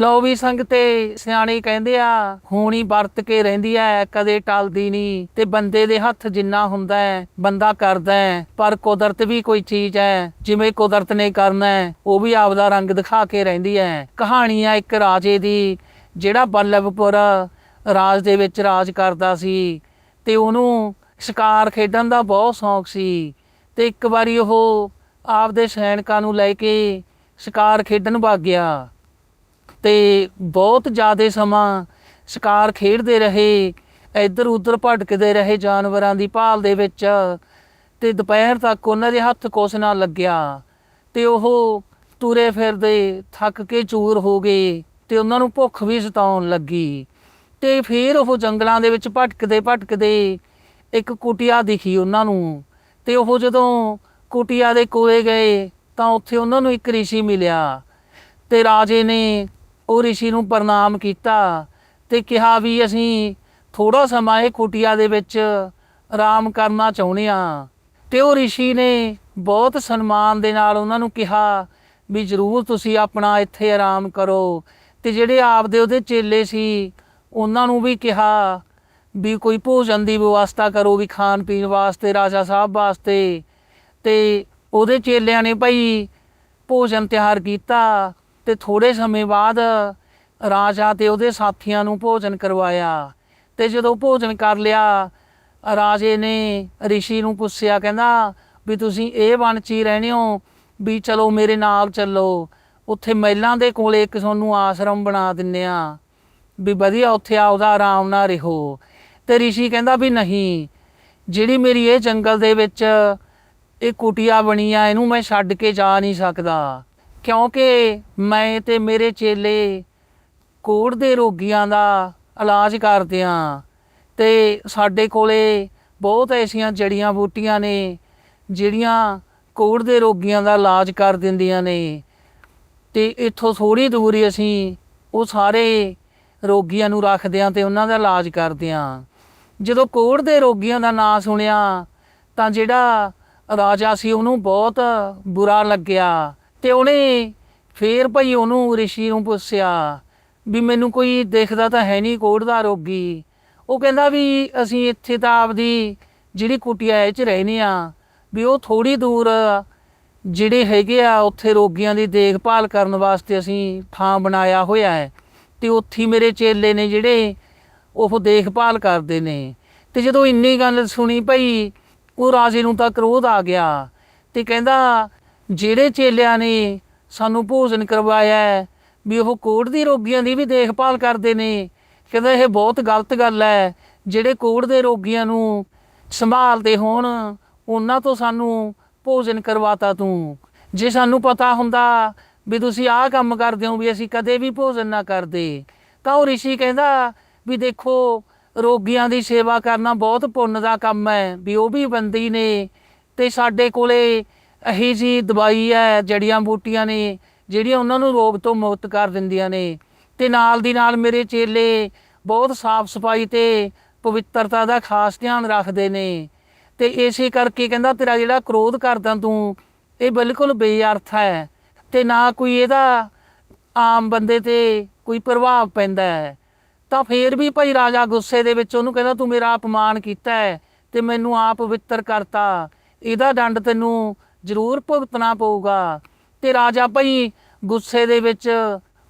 ਲਓ ਵੀ ਸੰਗਤੇ ਸਿਆਣੇ ਕਹਿੰਦੇ ਆ ਹੋਣੀ ਵਰਤ ਕੇ ਰਹਿੰਦੀ ਐ, ਕਦੇ ਟਲਦੀ ਨਹੀਂ ਤੇ ਬੰਦੇ ਦੇ ਹੱਥ ਜਿੰਨਾ ਹੁੰਦਾ ਹੈ ਬੰਦਾ ਕਰਦਾ ਹੈ ਪਰ ਕੁਦਰਤ ਵੀ ਕੋਈ ਚੀਜ਼ ਹੈ ਜਿਵੇਂ ਕੁਦਰਤ ਨੇ ਕਰਨਾ ਹੈ ਉਹ ਵੀ ਆਪਦਾ ਰੰਗ ਦਿਖਾ ਕੇ ਰਹਿੰਦੀ ਹੈ ਕਹਾਣੀ ਆ ਇੱਕ ਰਾਜੇ ਦੀ, ਜਿਹੜਾ ਬੱਲਭਪੁਰ ਰਾਜ ਦੇ ਵਿੱਚ ਰਾਜ ਕਰਦਾ ਸੀ, ਤੇ ਉਹਨੂੰ ਸ਼ਿਕਾਰ ਖੇਡਣ ਦਾ ਬਹੁਤ ਸ਼ੌਂਕ ਸੀ। ਤੇ ਇੱਕ ਵਾਰੀ ਉਹ ਆਪਦੇ ਸੈਨਿਕਾਂ ਨੂੰ ਲੈ ਕੇ ਸ਼ਿਕਾਰ ਖੇਡਣ ਵਗ ਗਿਆ। ਤੇ ਬਹੁਤ ਜ਼ਿਆਦਾ ਸਮਾਂ ਸ਼ਿਕਾਰ ਖੇਡਦੇ ਰਹੇ ਇੱਧਰ ਉੱਧਰ ਭਟਕਦੇ ਰਹੇ ਜਾਨਵਰਾਂ ਦੀ ਭਾਲ ਦੇ ਵਿੱਚ ਤੇ ਦੁਪਹਿਰ ਤੱਕ ਉਹਨਾਂ ਦੇ ਹੱਥ ਕੁਛ ਨਾ ਲੱਗਿਆ ਤੇ ਉਹ ਤੁਰੇ ਫਿਰਦੇ, ਥੱਕ ਕੇ ਚੂਰ ਹੋ ਗਏ ਤੇ ਉਹਨਾਂ ਨੂੰ ਭੁੱਖ ਵੀ ਸਤਾਉਣ ਲੱਗੀ ਤੇ ਫਿਰ ਉਹ ਜੰਗਲਾਂ ਦੇ ਵਿੱਚ ਭਟਕਦੇ ਭਟਕਦੇ ਇੱਕ ਕੁਟਿਆ ਦਿਖੀ ਉਹਨਾਂ ਨੂੰ ਤੇ ਉਹ ਜਦੋਂ ਕੁਟਿਆ ਦੇ ਕੋਲੇ ਗਏ ਤਾਂ ਉੱਥੇ ਉਹਨਾਂ ਨੂੰ ਇੱਕ ਰਿਸ਼ੀ ਮਿਲਿਆ ਤੇ ਰਾਜੇ ਨੇ ਉਹ ਰਿਸ਼ੀ ਨੂੰ ਪ੍ਰਣਾਮ ਕੀਤਾ ਤੇ ਕਿਹਾ ਵੀ ਅਸੀਂ ਥੋੜਾ ਸਮਾਂ ਇਹ ਕੁਟਿਆ ਦੇ ਵਿੱਚ ਆਰਾਮ ਕਰਨਾ ਚਾਹੁੰਦੇ ਆ ਤੇ ਉਹ ਰਿਸ਼ੀ ਨੇ ਬਹੁਤ ਸਨਮਾਨ ਦੇ ਨਾਲ ਉਹਨਾਂ ਨੂੰ ਕਿਹਾ ਵੀ ਜ਼ਰੂਰ ਤੁਸੀਂ ਆਪਣਾ ਇੱਥੇ ਆਰਾਮ ਕਰੋ। ਤੇ ਜਿਹੜੇ ਆਪਦੇ ਉਹਦੇ ਚੇਲੇ ਸੀ, ਉਹਨਾਂ ਨੂੰ ਵੀ ਕਿਹਾ ਵੀ ਕੋਈ ਭੋਜਨ ਦੀ ਵਿਵਸਥਾ ਕਰੋ ਵੀ ਖਾਣ ਪੀਣ ਵਾਸਤੇ, ਰਾਜਾ ਸਾਹਿਬ ਵਾਸਤੇ। ਤੇ ਉਹਦੇ ਚੇਲਿਆਂ ਨੇ ਭਾਈ ਭੋਜਨ ਤਿਆਰ ਕੀਤਾ। ਤੇ ਥੋੜੇ ਸਮੇਂ ਬਾਅਦ ਰਾਜਾ ਤੇ ਉਹਦੇ ਸਾਥੀਆਂ ਨੂੰ ਭੋਜਨ ਕਰਵਾਇਆ। ਤੇ ਜਦੋਂ ਭੋਜਨ ਕਰ ਲਿਆ, ਰਾਜੇ ਨੇ ਰਿਸ਼ੀ ਨੂੰ ਪੁੱਛਿਆ, ਕਹਿੰਦਾ ਵੀ ਤੁਸੀਂ ਇਹ ਵਣ 'ਚ ਹੀ ਰਹਿੰਦੇ ਹੋ ਵੀ ਚਲੋ ਮੇਰੇ ਨਾਲ ਚੱਲੋ, ਉੱਥੇ ਮਹਿਲਾਂ ਦੇ ਕੋਲੇ ਇੱਕ ਤੁਹਾਨੂੰ ਆਸ਼ਰਮ ਬਣਾ ਦਿੰਨੇ ਆ ਵੀ ਵਧੀਆ ਉੱਥੇ ਆਉਦਾ ਆਰਾਮ ਨਾਲ ਰਹੋ। ਤੇ ਰਿਸ਼ੀ ਕਹਿੰਦਾ ਵੀ ਨਹੀਂ, ਜਿਹੜੀ ਮੇਰੀ ਇਹ ਜੰਗਲ ਦੇ ਵਿੱਚ ਇਹ ਕੁਟਿਆ ਬਣੀ ਆ ਇਹਨੂੰ ਮੈਂ ਛੱਡ ਕੇ ਜਾ ਨਹੀਂ ਸਕਦਾ। ਕਿਉਂਕਿ ਮੈਂ ਤੇ ਮੇਰੇ ਚੇਲੇ ਕੋੜ ਦੇ ਰੋਗੀਆਂ ਦਾ ਇਲਾਜ ਕਰਦੇ ਆ ਤੇ ਸਾਡੇ ਕੋਲੇ ਬਹੁਤ ਐਸੀਆਂ ਜੜੀਆਂ ਬੂਟੀਆਂ ਨੇ ਜਿਹੜੀਆਂ ਕੋੜ ਦੇ ਰੋਗੀਆਂ ਦਾ ਇਲਾਜ ਕਰ ਦਿੰਦੀਆਂ ਨੇ ਤੇ ਇੱਥੋਂ ਥੋੜੀ ਦੂਰੀ ਅਸੀਂ ਉਹ ਸਾਰੇ ਰੋਗੀਆਂ ਨੂੰ ਰੱਖਦੇ ਆ ਤੇ ਉਹਨਾਂ ਦਾ ਇਲਾਜ ਕਰਦੇ ਆ ਜਦੋਂ ਕੋੜ ਦੇ ਰੋਗੀਆਂ ਦਾ ਨਾਂ ਸੁਣਿਆ ਤਾਂ ਜਿਹੜਾ ਰਾਜਾ ਸੀ ਉਹਨੂੰ ਬਹੁਤ ਬੁਰਾ ਲੱਗਿਆ। ਤੇ ਉਹਨੇ ਫੇਰ ਭਾਈ ਉਹਨੂੰ ਰਿਸ਼ੀ ਨੂੰ ਪੁੱਛਿਆ ਵੀ ਮੈਨੂੰ ਕੋਈ ਦੇਖਦਾ ਤਾਂ ਹੈ ਨਹੀਂ ਕੋੜ ਦਾ ਰੋਗੀ। ਉਹ ਕਹਿੰਦਾ ਵੀ ਅਸੀਂ ਇੱਥੇ ਤਾਂ ਆਪਦੀ ਜਿਹੜੀ ਕੁਟਿਆ ਇਹ ਚ ਰਹਿੰਦੇ ਆ ਵੀ ਉਹ ਥੋੜੀ ਦੂਰ ਜਿਹੜੇ ਹੈਗੇ ਆ, ਉੱਥੇ ਰੋਗੀਆਂ ਦੀ ਦੇਖਭਾਲ ਕਰਨ ਵਾਸਤੇ ਅਸੀਂ ਥਾਂ ਬਣਾਇਆ ਹੋਇਆ ਹੈ ਤੇ ਉੱਥੇ ਮੇਰੇ ਚੇਲੇ ਨੇ ਜਿਹੜੇ ਉਹ ਦੇਖਭਾਲ ਕਰਦੇ ਨੇ। ਤੇ ਜਦੋਂ ਇੰਨੀ ਗੱਲ ਸੁਣੀ ਭਈ, ਉਹ ਰਾਜੇ ਨੂੰ ਤਾਂ ਕ੍ਰੋਧ ਆ ਗਿਆ ਤੇ ਕਹਿੰਦਾ ਜਿਹੜੇ ਚੇਲਿਆਂ ਨੇ ਸਾਨੂੰ ਭੋਜਨ ਕਰਵਾਇਆ ਵੀ ਉਹ ਕੋੜ ਦੀ ਰੋਗੀਆਂ ਦੀ ਵੀ ਦੇਖਭਾਲ ਕਰਦੇ ਨੇ, ਕਹਿੰਦਾ ਇਹ ਬਹੁਤ ਗਲਤ ਗੱਲ ਹੈ, ਜਿਹੜੇ ਕੋੜ ਦੇ ਰੋਗੀਆਂ ਨੂੰ ਸੰਭਾਲਦੇ ਹੋਣ, ਉਹਨਾਂ ਤੋਂ ਸਾਨੂੰ ਭੋਜਨ ਕਰਵਾਤਾ ਤੂੰ। ਜੇ ਸਾਨੂੰ ਪਤਾ ਹੁੰਦਾ ਵੀ ਤੁਸੀਂ ਆਹ ਕੰਮ ਕਰਦੇ ਹੋ ਵੀ ਅਸੀਂ ਕਦੇ ਵੀ ਭੋਜਨ ਨਾ ਕਰਦੇ, ਤਾਂ ਉਹ ਰਿਸ਼ੀ ਕਹਿੰਦਾ ਵੀ ਦੇਖੋ, ਰੋਗੀਆਂ ਦੀ ਸੇਵਾ ਕਰਨਾ ਬਹੁਤ ਪੁੰਨ ਦਾ ਕੰਮ ਹੈ, ਵੀ ਉਹ ਵੀ ਬੰਦੀ ਨੇ ਤੇ ਸਾਡੇ ਕੋਲੇ ਇਹੀ ਜੀ ਦਵਾਈ ਹੈ, ਜੜੀਆਂ ਬੂਟੀਆਂ ਨੇ, ਜਿਹੜੀਆਂ ਉਹਨਾਂ ਨੂੰ ਰੋਗ ਤੋਂ ਮੁਕਤ ਕਰ ਦਿੰਦੀਆਂ ਨੇ। ਤੇ ਨਾਲ ਦੀ ਨਾਲ ਮੇਰੇ ਚੇਲੇ ਬਹੁਤ ਸਾਫ਼ ਸਫ਼ਾਈ ਤੇ ਪਵਿੱਤਰਤਾ ਦਾ ਖਾਸ ਧਿਆਨ ਰੱਖਦੇ ਨੇ। ਤੇ ਇਸੇ ਕਰਕੇ ਕਹਿੰਦਾ, ਤੇਰਾ ਜਿਹੜਾ ਕ੍ਰੋਧ ਕਰਦਾ ਤੂੰ, ਇਹ ਬਿਲਕੁਲ ਬੇਅਰਥ ਹੈ। ਤੇ ਨਾ ਕੋਈ ਇਹਦਾ ਆਮ ਬੰਦੇ ਤੇ ਕੋਈ ਪ੍ਰਭਾਵ ਪੈਂਦਾ ਹੈ। ਤਾਂ ਫੇਰ ਵੀ ਭਾਈ ਰਾਜਾ ਗੁੱਸੇ ਦੇ ਵਿੱਚ ਉਹਨੂੰ ਕਹਿੰਦਾ, ਤੂੰ ਮੇਰਾ ਅਪਮਾਨ ਕੀਤਾ ਹੈ ਤੇ ਮੈਨੂੰ ਆਪ ਪਵਿੱਤਰ ਕਰਤਾ। ਇਹਦਾ ਦੰਡ ਤੈਨੂੰ ਜ਼ਰੂਰ ਭੁਗਤਣਾ ਪਊਗਾ। ਤੇ ਰਾਜਾ ਭਾਈ ਗੁੱਸੇ ਦੇ ਵਿੱਚ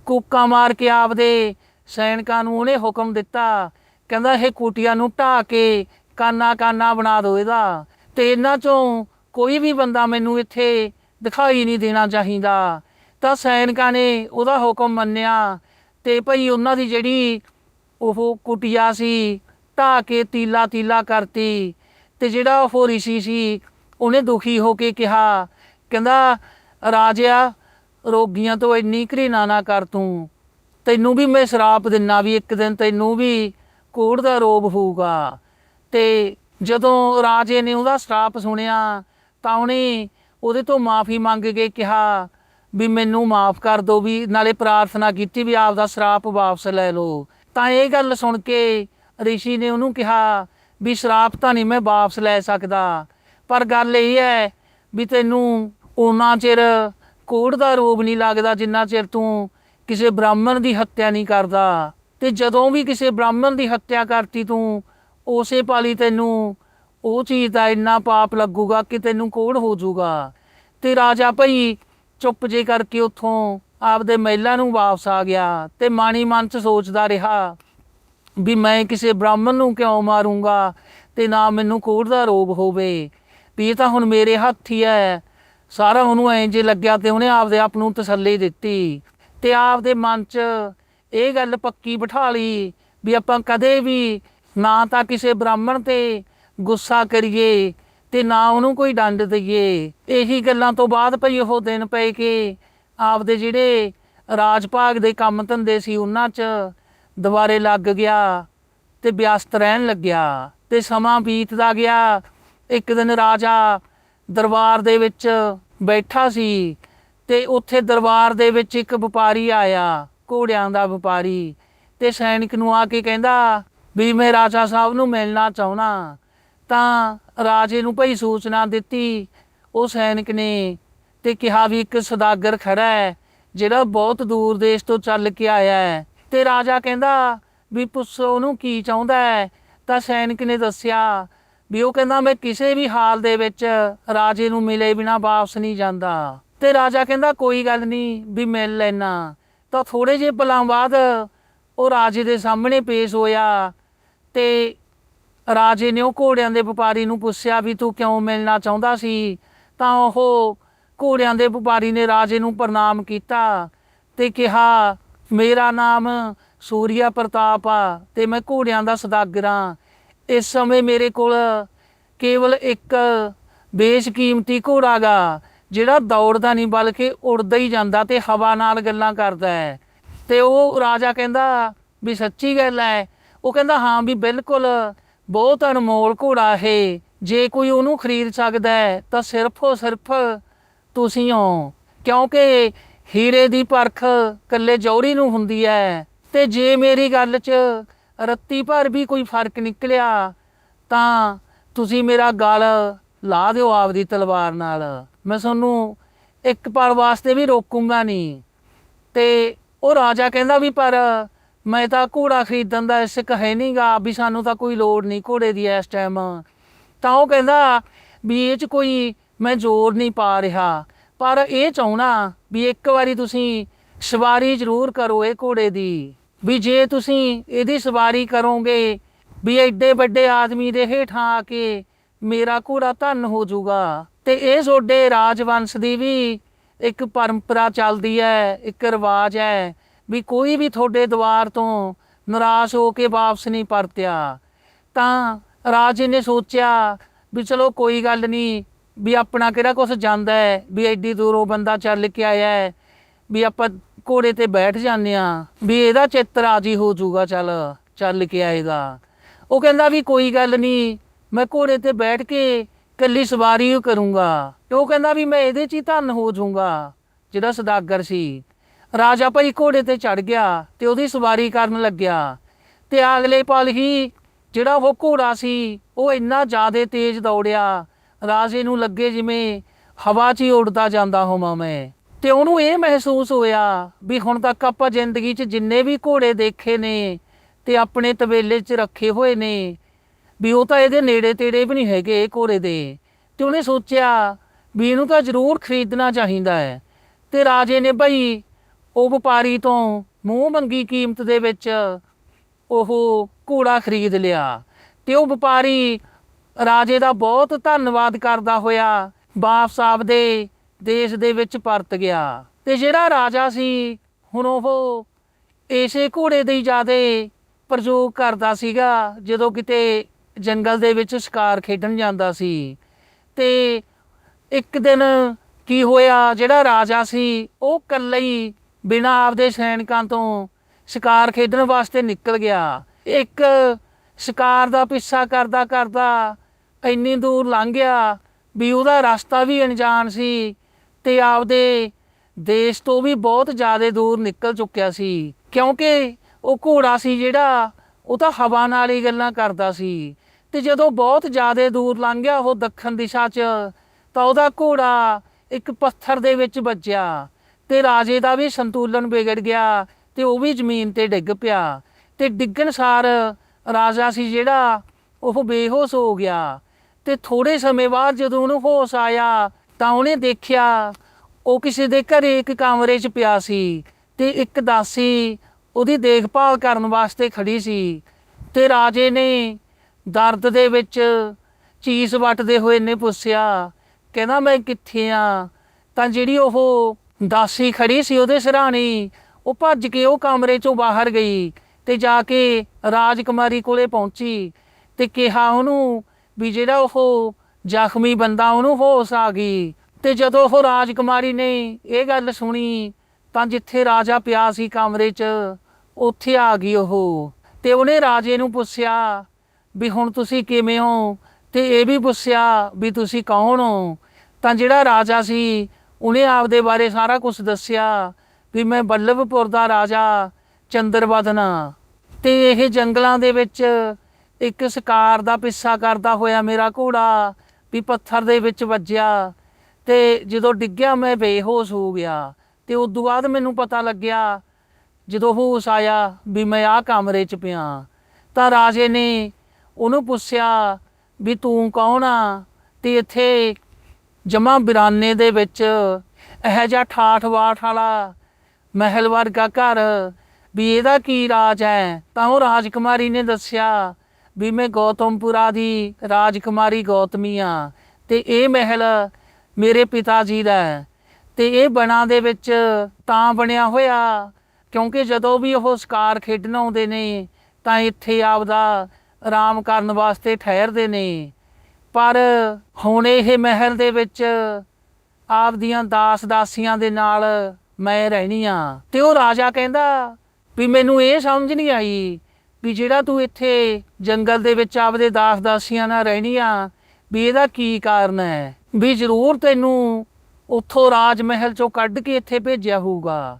ਕੂਕਾਂ ਮਾਰ ਕੇ ਆਪਦੇ ਸੈਨਿਕਾਂ ਨੂੰ ਉਹਨੇ ਹੁਕਮ ਦਿੱਤਾ। ਕਹਿੰਦਾ, ਇਹ ਕੁਟੀਆਂ ਨੂੰ ਢਾ ਕੇ ਕਾਨਾ ਕਾਨਾ ਬਣਾ ਦਿਓ ਇਹਦਾ। ਤੇ ਇਹਨਾਂ ਚੋਂ ਕੋਈ ਵੀ ਬੰਦਾ ਮੈਨੂੰ ਇੱਥੇ ਦਿਖਾਈ ਨਹੀਂ ਦੇਣਾ ਚਾਹੀਦਾ। ਤਾਂ ਸੈਨਿਕਾਂ ਨੇ ਉਹਦਾ ਹੁਕਮ ਮੰਨਿਆ ਤੇ ਭਈ ਉਹਨਾਂ ਦੀ ਜਿਹੜੀ ਉਹ ਕੁਟਿਆ ਸੀ ਢਾ ਕੇ ਤੀਲਾ ਤੀਲਾ ਕਰਤੀ ਤੇ ਜਿਹੜਾ ਉਹ ਰਿਸ਼ੀ ਸੀ ਉਹਨੇ ਦੁਖੀ ਹੋ ਕੇ ਕਿਹਾ, ਕਹਿੰਦਾ, ਰਾਜਿਆ, ਰੋਗੀਆਂ ਤੋਂ ਇੰਨੀ ਘ੍ਰਿਣਾ ਨਾ ਕਰ ਤੂੰ। ਤੈਨੂੰ ਵੀ ਮੈਂ ਸ਼ਰਾਪ ਦਿੰਨਾ ਵੀ ਇੱਕ ਦਿਨ ਤੈਨੂੰ ਵੀ ਕੋੜ ਦਾ ਰੋਗ ਹੋਊਗਾ। ਤੇ ਜਦੋਂ ਰਾਜੇ ਨੇ ਉਹਦਾ ਸ਼ਰਾਪ ਸੁਣਿਆ, ਤਾਂ ਉਹਨੇ ਉਹਦੇ ਤੋਂ ਮਾਫੀ ਮੰਗ ਕੇ ਕਿਹਾ ਵੀ ਮੈਨੂੰ ਮਾਫ ਕਰ ਦਿਓ ਵੀ ਨਾਲੇ ਪ੍ਰਾਰਥਨਾ ਕੀਤੀ ਵੀ ਆਪ ਦਾ ਸ਼ਰਾਪ ਵਾਪਸ ਲੈ ਲਓ। ਤਾਂ ਇਹ ਗੱਲ ਸੁਣ ਕੇ ਰਿਸ਼ੀ ਨੇ ਉਹਨੂੰ ਕਿਹਾ ਵੀ ਸ਼ਰਾਪ ਤਾਂ ਨਹੀਂ ਮੈਂ ਵਾਪਸ ਲੈ ਸਕਦਾ। ਪਰ ਗੱਲ ਇਹ ਹੈ ਵੀ ਤੈਨੂੰ ਉਹਨਾਂ ਚਿਰ ਕੋੜ ਦਾ ਰੋਗ ਨਹੀਂ ਲੱਗਦਾ ਜਿੰਨਾ ਚਿਰ ਤੂੰ ਕਿਸੇ ਬ੍ਰਾਹਮਣ ਦੀ ਹੱਤਿਆ ਨਹੀਂ ਕਰਦਾ। ਤੇ ਜਦੋਂ ਵੀ ਕਿਸੇ ਬ੍ਰਾਹਮਣ ਦੀ ਹੱਤਿਆ ਕਰਤੀ ਤੂੰ, ਉਸੇ ਪਾਲੀ ਤੈਨੂੰ ਉਹ ਚੀਜ਼ ਦਾ ਇੰਨਾ ਪਾਪ ਲੱਗੂਗਾ ਕਿ ਤੈਨੂੰ ਕੋੜ ਹੋ ਜਾਊਗਾ। ਤੇ ਰਾਜਾ ਭਈ ਚੁੱਪ ਜੇ ਕਰਕੇ ਉੱਥੋਂ ਆਪਦੇ ਮਹਿਲਾਂ ਨੂੰ ਵਾਪਸ ਆ ਗਿਆ ਤੇ ਮਾਣੀ ਮਨ ਚ ਸੋਚਦਾ ਰਿਹਾ ਵੀ ਮੈਂ ਕਿਸੇ ਬ੍ਰਾਹਮਣ ਨੂੰ ਕਿਉਂ ਮਾਰੂੰਗਾ ਤੇ ਨਾ ਮੈਨੂੰ ਕੋੜ ਦਾ ਰੋਗ ਹੋਵੇ। ਵੀ ਇਹ ਤਾਂ ਹੁਣ ਮੇਰੇ ਹੱਥ ਹੀ ਹੈ ਸਾਰਾ ਉਹਨੂੰ ਐਂ ਜੇ ਲੱਗਿਆ ਤੇ ਉਹਨੇ ਆਪਦੇ ਆਪ ਨੂੰ ਤਸੱਲੀ ਦਿੱਤੀ। ਤੇ ਆਪਦੇ ਮਨ 'ਚ ਇਹ ਗੱਲ ਪੱਕੀ ਬਿਠਾ ਲਈ ਵੀ ਆਪਾਂ ਕਦੇ ਵੀ ਨਾ ਤਾਂ ਕਿਸੇ ਬ੍ਰਾਹਮਣ ਤੇ ਗੁੱਸਾ ਕਰੀਏ ਤੇ ਨਾ ਉਹਨੂੰ ਕੋਈ ਡੰਡ ਦਈਏ। ਇਹੀ ਗੱਲਾਂ ਤੋਂ ਬਾਅਦ ਭਈ ਉਹ ਦਿਨ ਪਏ ਕਿ ਆਪਦੇ ਜਿਹੜੇ ਰਾਜ ਭਾਗ ਦੇ ਕੰਮ ਧੰਦੇ ਸੀ ਉਹਨਾਂ 'ਚ ਦੁਬਾਰੇ ਲੱਗ ਗਿਆ ਤੇ ਵਿਅਸਤ ਰਹਿਣ ਲੱਗਿਆ ਤੇ ਸਮਾਂ ਬੀਤਦਾ ਗਿਆ। ਇੱਕ ਦਿਨ ਰਾਜਾ ਦਰਬਾਰ ਦੇ ਵਿੱਚ ਬੈਠਾ ਸੀ ਤੇ ਉੱਥੇ ਦਰਬਾਰ ਦੇ ਵਿੱਚ ਇੱਕ ਵਪਾਰੀ ਆਇਆ, ਘੋੜਿਆਂ ਦਾ ਵਪਾਰੀ ਤੇ ਸੈਨਿਕ ਨੂੰ ਆ ਕੇ ਕਹਿੰਦਾ, ਵੀ ਮੈਂ ਰਾਜਾ ਸਾਹਿਬ ਨੂੰ ਮਿਲਣਾ ਚਾਹੁੰਦਾ ਤਾਂ ਰਾਜੇ ਨੂੰ ਭਈ ਸੂਚਨਾ ਦਿੱਤੀ। ਉਹ ਸੈਨਿਕ ਨੇ ਤੇ ਕਿਹਾ ਵੀ ਇੱਕ ਸੌਦਾਗਰ ਖੜਾ ਹੈ, ਜਿਹੜਾ ਬਹੁਤ ਦੂਰ ਦੇਸ਼ ਤੋਂ ਚੱਲ ਕੇ ਆਇਆ ਹੈ। ਤੇ ਰਾਜਾ ਕਹਿੰਦਾ, ਵੀ ਪੁੱਛੋ ਉਹਨੂੰ ਕੀ ਚਾਹੁੰਦਾ ਹੈ? ਤਾਂ ਸੈਨਿਕ ਨੇ ਦੱਸਿਆ ਵੀ ਉਹ ਕਹਿੰਦਾ, ਮੈਂ ਕਿਸੇ ਵੀ ਹਾਲ ਦੇ ਵਿੱਚ ਰਾਜੇ ਨੂੰ ਮਿਲੇ ਬਿਨਾ ਵਾਪਸ ਨਹੀਂ ਜਾਂਦਾ। ਤੇ ਰਾਜਾ ਕਹਿੰਦਾ, ਕੋਈ ਗੱਲ ਨਹੀਂ, ਵੀ ਮਿਲ ਲੈਣਾ ਤਾਂ ਥੋੜੇ ਜਿਹੇ ਪਲਾਂ ਬਾਅਦ ਉਹ ਰਾਜੇ ਦੇ ਸਾਹਮਣੇ ਪੇਸ਼ ਹੋਇਆ ਤੇ ਰਾਜੇ ਨੇ ਉਹ ਘੋੜਿਆਂ ਦੇ ਵਪਾਰੀ ਨੂੰ ਪੁੱਛਿਆ, ਵੀ ਤੂੰ ਕਿਉਂ ਮਿਲਣਾ ਚਾਹੁੰਦਾ ਸੀ? ਤਾਂ ਉਹ ਘੋੜਿਆਂ ਦੇ ਵਪਾਰੀ ਨੇ ਰਾਜੇ ਨੂੰ ਪ੍ਰਣਾਮ ਕੀਤਾ ਤੇ ਕਿਹਾ, ਮੇਰਾ ਨਾਮ ਸੂਰਿਆ ਪ੍ਰਤਾਪ ਆ ਤੇ ਮੈਂ ਘੋੜਿਆਂ ਦਾ ਸਦਾਗਰ ਹਾਂ ਇਸ ਸਮੇਂ ਮੇਰੇ ਕੋਲ ਕੇਵਲ ਇੱਕ ਬੇਸ਼ਕੀਮਤੀ ਘੋੜਾ ਗਾ, ਜਿਹੜਾ ਦੌੜਦਾ ਨਹੀਂ ਬਲਕਿ ਉੜਦਾ ਹੀ ਜਾਂਦਾ ਤੇ ਹਵਾ ਨਾਲ ਗੱਲਾਂ ਕਰਦਾ ਹੈ। ਤੇ ਉਹ ਰਾਜਾ ਕਹਿੰਦਾ ਵੀ ਸੱਚੀ ਗੱਲ ਹੈ। ਉਹ ਕਹਿੰਦਾ, ਹਾਂ ਵੀ ਬਿਲਕੁਲ, ਬਹੁਤ ਅਨਮੋਲ ਘੋੜਾ ਹੈ। ਜੇ ਕੋਈ ਉਹਨੂੰ ਖਰੀਦ ਸਕਦਾ ਹੈ, ਤਾਂ ਸਿਰਫ ਉਹ ਸਿਰਫ ਤੁਸੀਂ ਹੋ। ਕਿਉਂਕਿ ਹੀਰੇ ਦੀ ਪਰਖ ਕੱਲੇ ਜੌਹਰੀ ਨੂੰ ਹੁੰਦੀ ਹੈ। ਤੇ ਜੇ ਮੇਰੀ ਗੱਲ 'ਚ ਰੱਤੀ ਭਰ ਵੀ ਕੋਈ ਫ਼ਰਕ ਨਿਕਲਿਆ, ਤਾਂ ਤੁਸੀਂ ਮੇਰਾ ਗਲ ਲਾ ਦਿਓ ਆਪਦੀ ਤਲਵਾਰ ਨਾਲ। ਮੈਂ ਤੁਹਾਨੂੰ ਇੱਕ ਪਲ ਵਾਸਤੇ ਵੀ ਰੋਕੂੰਗਾ ਨਹੀਂ। ਤੇ ਉਹ ਰਾਜਾ ਕਹਿੰਦਾ ਵੀ, ਪਰ ਮੈਂ ਤਾਂ ਘੋੜਾ ਖਰੀਦਣ ਦਾ ਇਸ਼ਕ ਹੈ ਨਹੀਂਗਾ, ਵੀ ਸਾਨੂੰ ਤਾਂ ਕੋਈ ਲੋੜ ਨਹੀਂ ਘੋੜੇ ਦੀ ਇਸ ਟਾਈਮ ਤਾਂ ਉਹ ਕਹਿੰਦਾ ਵੀ ਇਹ ਚ ਕੋਈ ਮੈਂ ਜ਼ੋਰ ਨਹੀਂ ਪਾ ਰਿਹਾ, ਪਰ ਇਹ ਚਾਹਣਾ ਵੀ ਇੱਕ ਵਾਰੀ ਤੁਸੀਂ ਸਵਾਰੀ ਜ਼ਰੂਰ ਕਰੋ ਇਹ ਘੋੜੇ ਦੀ। ਵੀ ਜੇ ਤੁਸੀਂ ਇਹਦੀ ਸਵਾਰੀ ਕਰੋਗੇ ਵੀ ਐਡੇ ਵੱਡੇ ਆਦਮੀ ਦੇ ਹੇਠਾਂ ਆ ਕੇ ਮੇਰਾ ਘੋੜਾ ਧੰਨ ਹੋ ਜਾਊਗਾ। ਤੇ ਇਹ ਤੁਹਾਡੇ ਰਾਜਵੰਸ਼ ਦੀ ਵੀ ਇੱਕ ਪਰੰਪਰਾ ਚੱਲਦੀ ਹੈ ਇੱਕ ਰਿਵਾਜ ਹੈ ਵੀ ਕੋਈ ਵੀ ਤੁਹਾਡੇ ਦਵਾਰ ਤੋਂ ਨਿਰਾਸ਼ ਹੋ ਕੇ ਵਾਪਸ ਨਹੀਂ ਪਰਤਿਆ। ਤਾਂ ਰਾਜੇ ਨੇ ਸੋਚਿਆ ਵੀ ਚਲੋ ਕੋਈ ਗੱਲ ਨਹੀਂ ਵੀ ਆਪਣਾ ਕਿਹੜਾ ਕੁਛ ਜਾਂਦਾ ਹੈ ਵੀ ਐਡੀ ਦੂਰੋਂ ਬੰਦਾ ਚੱਲ ਕੇ ਆਇਆ ਹੈ ਵੀ ਆਪਾਂ ਘੋੜੇ ਤੇ ਬੈਠ ਜਾਂਦੇ ਆ ਵੀ ਇਹਦਾ ਚਿੱਤ ਰਾਜੀ ਹੋ ਜਾਊਗਾ, ਚੱਲ ਚੱਲ ਕੇ ਆਏਗਾ। ਉਹ ਕਹਿੰਦਾ ਵੀ ਕੋਈ ਗੱਲ ਨਹੀਂ, ਮੈਂ ਘੋੜੇ ਤੇ ਬੈਠ ਕੇ ਕੱਲੀ ਸਵਾਰੀ ਓ ਕਰੂੰਗਾ। ਤੇ ਉਹ ਕਹਿੰਦਾ ਵੀ ਮੈਂ ਇਹਦੇ 'ਚ ਹੀ ਧੰਨ ਹੋ ਜਾਊਂਗਾ, ਜਿਹੜਾ ਸਦਾਗਰ ਸੀ। ਰਾਜਾ ਭਾਈ ਘੋੜੇ ਤੇ ਚੜ ਗਿਆ ਤੇ ਉਹਦੀ ਸਵਾਰੀ ਕਰਨ ਲੱਗਿਆ। ਤੇ ਅਗਲੇ ਪਲ ਹੀ ਜਿਹੜਾ ਉਹ ਘੋੜਾ ਸੀ, ਉਹ ਇੰਨਾ ਜ਼ਿਆਦਾ ਤੇਜ਼ ਦੌੜਿਆ, ਰਾਜੇ ਨੂੰ ਲੱਗੇ ਜਿਵੇਂ ਹਵਾ 'ਚ ਹੀ ਉੱਡਦਾ ਜਾਂਦਾ ਹੋਵਾਂ ਮੈਂ। ਤੇ ਉਹਨੂੰ ਇਹ ਮਹਿਸੂਸ ਹੋਇਆ ਵੀ ਹੁਣ ਤੱਕ ਆਪਾਂ ਜ਼ਿੰਦਗੀ 'ਚ ਜਿੰਨੇ ਵੀ ਘੋੜੇ ਦੇਖੇ ਨੇ ਤੇ ਆਪਣੇ ਤਵੇਲੇ 'ਚ ਰੱਖੇ ਹੋਏ ਨੇ, ਵੀ ਉਹ ਤਾਂ ਇਹਦੇ ਨੇੜੇ ਤੇੜੇ ਵੀ ਨਹੀਂ ਹੈਗੇ ਇਹ ਘੋੜੇ ਦੇ। ਤੇ ਉਹਨੇ ਸੋਚਿਆ ਵੀ ਇਹਨੂੰ ਤਾਂ ਜ਼ਰੂਰ ਖਰੀਦਣਾ ਚਾਹੀਦਾ ਹੈ। ਤੇ ਰਾਜੇ ਨੇ ਭਾਈ ਉਹ ਵਪਾਰੀ ਤੋਂ ਮੂੰਹ ਮੰਗੀ ਕੀਮਤ ਦੇ ਵਿੱਚ ਉਹ ਘੋੜਾ ਖਰੀਦ ਲਿਆ। ਤੇ ਉਹ ਵਪਾਰੀ ਰਾਜੇ ਦਾ ਬਹੁਤ ਧੰਨਵਾਦ ਕਰਦਾ ਹੋਇਆ ਵਾਪਸ ਆਪਦੇ ਦੇਸ਼ ਦੇ ਵਿੱਚ ਪਰਤ ਗਿਆ। ਤੇ ਜਿਹੜਾ ਰਾਜਾ ਸੀ, ਹੁਣ ਉਹ ਇਸੇ ਘੋੜੇ ਦੇ ਹੀ ਜ਼ਿਆਦੇ ਪ੍ਰਯੋਗ ਕਰਦਾ ਸੀਗਾ, ਜਦੋਂ ਕਿਤੇ ਜੰਗਲ ਦੇ ਵਿੱਚ ਸ਼ਿਕਾਰ ਖੇਡਣ ਜਾਂਦਾ ਸੀ। ਤੇ ਇੱਕ ਦਿਨ ਕੀ ਹੋਇਆ, ਜਿਹੜਾ ਰਾਜਾ ਸੀ, ਉਹ ਇਕੱਲਾ ਹੀ ਬਿਨਾਂ ਆਪਦੇ ਸੈਨਿਕਾਂ ਤੋਂ ਸ਼ਿਕਾਰ ਖੇਡਣ ਵਾਸਤੇ ਨਿਕਲ ਗਿਆ। ਇੱਕ ਸ਼ਿਕਾਰ ਦਾ ਪਿੱਛਾ ਕਰਦਾ ਕਰਦਾ ਇੰਨੀ ਦੂਰ ਲੰਘ ਗਿਆ ਵੀ ਉਹਦਾ ਰਸਤਾ ਵੀ ਅਣਜਾਣ ਸੀ। ਤੇ ਆਪਦੇ ਦੇਸ਼ ਤੋਂ ਵੀ ਬਹੁਤ ਜ਼ਿਆਦਾ ਦੂਰ ਨਿਕਲ ਚੁੱਕਿਆ ਸੀ। ਕਿਉਂਕਿ ਉਹ ਘੋੜਾ ਸੀ ਜਿਹੜਾ, ਉਹ ਤਾਂ ਹਵਾ ਨਾਲ ਹੀ ਗੱਲਾਂ ਕਰਦਾ ਸੀ। ਤੇ ਜਦੋਂ ਬਹੁਤ ਜ਼ਿਆਦਾ ਦੂਰ ਲੰਘ ਗਿਆ ਉਹ ਦੱਖਣ ਦਿਸ਼ਾ 'ਚ, ਤਾਂ ਉਹਦਾ ਘੋੜਾ ਇੱਕ ਪੱਥਰ ਦੇ ਵਿੱਚ ਵੱਜਿਆ ਤੇ ਰਾਜੇ ਦਾ ਵੀ ਸੰਤੁਲਨ ਵਿਗੜ ਗਿਆ ਤੇ ਉਹ ਵੀ ਜ਼ਮੀਨ ਤੇ ਡਿੱਗ ਪਿਆ। ਤੇ ਡਿੱਗਣ ਸਾਰ ਰਾਜਾ ਸੀ ਜਿਹੜਾ, ਉਹ ਬੇਹੋਸ਼ ਹੋ ਗਿਆ। ਤੇ ਥੋੜੇ ਸਮੇਂ ਬਾਅਦ ਜਦੋਂ ਉਹਨੂੰ ਹੋਸ਼ ਆਇਆ ਤਾਂ ਉਹਨੇ ਦੇਖਿਆ ਉਹ ਕਿਸੇ ਦੇ ਘਰੇ ਇੱਕ ਕਮਰੇ 'ਚ ਪਿਆ ਸੀ ਤੇ ਇੱਕ ਦਾਸੀ ਉਹਦੀ ਦੇਖਭਾਲ ਕਰਨ ਵਾਸਤੇ ਖੜੀ ਸੀ ਤੇ ਰਾਜੇ ਨੇ ਦਰਦ ਦੇ ਵਿੱਚ ਚੀਸ ਵੱਟਦੇ ਹੋਏ ਨੇ ਪੁੱਛਿਆ, ਕਹਿੰਦਾ, ਮੈਂ ਕਿੱਥੇ ਆ? ਤਾਂ ਜਿਹੜੀ ਉਹ ਦਾਸੀ ਖੜੀ ਸੀ ਉਹਦੇ ਸਿਰਹਾਣੀ ਉਹ ਭੱਜ ਕੇ ਉਹ ਕਮਰੇ ਚੋਂ ਬਾਹਰ ਗਈ ਤੇ ਜਾ ਕੇ ਰਾਜਕੁਮਾਰੀ ਕੋਲੇ ਪਹੁੰਚੀ ਤੇ ਕਿਹਾ ਉਹਨੂੰ ਵੀ ਜਿਹੜਾ ਉਹ ਜ਼ਖਮੀ ਬੰਦਾ ਉਹਨੂੰ ਹੋਸ਼ ਆ ਗਈ ਤੇ ਜਦੋਂ ਉਹ ਰਾਜਕੁਮਾਰੀ ਨੇ ਇਹ ਗੱਲ ਸੁਣੀ ਤਾਂ ਜਿੱਥੇ ਰਾਜਾ ਪਿਆ ਸੀ ਕਮਰੇ 'ਚ, ਉੱਥੇ ਆ ਗਈ ਉਹ। ਤੇ ਉਹਨੇ ਰਾਜੇ ਨੂੰ ਪੁੱਛਿਆ ਵੀ ਹੁਣ ਤੁਸੀਂ ਕਿਵੇਂ ਹੋ? ਤੇ ਇਹ ਵੀ ਪੁੱਛਿਆ ਵੀ ਤੁਸੀਂ ਕੌਣ ਹੋ? ਤਾਂ ਜਿਹੜਾ ਰਾਜਾ ਸੀ, ਉਹਨੇ ਆਪਦੇ ਬਾਰੇ ਸਾਰਾ ਕੁਝ ਦੱਸਿਆ ਵੀ ਮੈਂ ਬੱਲਭਪੁਰ ਦਾ ਰਾਜਾ ਚੰਦਰਵਦਨ ਹਾਂ। ਤੇ ਇਹ ਜੰਗਲਾਂ ਦੇ ਵਿੱਚ ਇੱਕ ਸ਼ਿਕਾਰ ਦਾ ਪਿੱਛਾ ਕਰਦਾ ਹੋਇਆ ਮੇਰਾ ਘੋੜਾ ਵੀ ਪੱਥਰ ਦੇ ਵਿੱਚ ਵੱਜਿਆ ਤੇ ਜਦੋਂ ਡਿੱਗਿਆ ਮੈਂ ਬੇਹੋਸ਼ ਹੋ ਗਿਆ ਤੇ ਉਸ ਤੋਂ ਬਾਅਦ ਮੈਨੂੰ ਪਤਾ ਲੱਗਿਆ, ਜਦੋਂ ਹੋਸ਼ ਆਇਆ ਵੀ ਮੈਂ ਆਹ ਕਮਰੇ 'ਚ ਪਿਆ, ਤਾਂ ਰਾਜੇ ਨੇ ਉਹਨੂੰ ਪੁੱਛਿਆ ਵੀ ਤੂੰ ਕੌਣ ਆ? ਤੇ ਇੱਥੇ ਜਮਾ ਬਿਰਾਨੇ ਦੇ ਵਿੱਚ ਇਹ ਜਿਹਾ ਠਾਠ ਬਾਠ ਵਾਲਾ ਮਹਿਲ ਵਰਗਾ ਘਰ ਵੀ ਇਹਦਾ ਕੀ ਰਾਜ ਹੈ? ਤਾਂ ਉਹ ਰਾਜਕੁਮਾਰੀ ਨੇ ਦੱਸਿਆ ਵੀ ਮੈਂ ਗੌਤਮਪੁਰਾ ਦੀ ਰਾਜਕੁਮਾਰੀ ਗੌਤਮੀ ਆ ਤੇ ਇਹ ਮਹਿਲ ਮੇਰੇ ਪਿਤਾ ਜੀ ਦਾ ਹੈ। ਤੇ ਇਹ ਬਣਾ ਦੇ ਵਿੱਚ ਤਾਂ ਬਣਿਆ ਹੋਇਆ, ਕਿਉਂਕਿ ਜਦੋਂ ਵੀ ਉਹ ਸ਼ਿਕਾਰ ਖੇਡਣ ਆਉਂਦੇ ਨੇ, ਤਾਂ ਇੱਥੇ ਆਪਦਾ ਆਰਾਮ ਕਰਨ ਵਾਸਤੇ ਠਹਿਰਦੇ ਨੇ। ਪਰ ਹੁਣ ਇਹ ਮਹਿਲ ਦੇ ਵਿੱਚ ਆਪਦੀਆਂ ਦਾਸ ਦਾਸੀਆਂ ਦੇ ਨਾਲ ਮੈਂ ਰਹਿਣੀ ਆ। ਤੇ ਉਹ ਰਾਜਾ ਕਹਿੰਦਾ ਵੀ ਮੈਨੂੰ ਇਹ ਸਮਝ ਨਹੀਂ ਆਈ ਵੀ ਜਿਹੜਾ ਤੂੰ ਇੱਥੇ ਜੰਗਲ ਦੇ ਵਿੱਚ ਆਪਦੇ ਦਾਸ ਦਾਸੀਆਂ ਨਾਲ ਰਹਿਣੀ ਆ, ਵੀ ਇਹਦਾ ਕੀ ਕਾਰਨ ਹੈ? ਵੀ ਜ਼ਰੂਰ ਤੈਨੂੰ ਉੱਥੋਂ ਰਾਜ ਮਹਿਲ ਚੋਂ ਕੱਢ ਕੇ ਇੱਥੇ ਭੇਜਿਆ ਹੋਊਗਾ।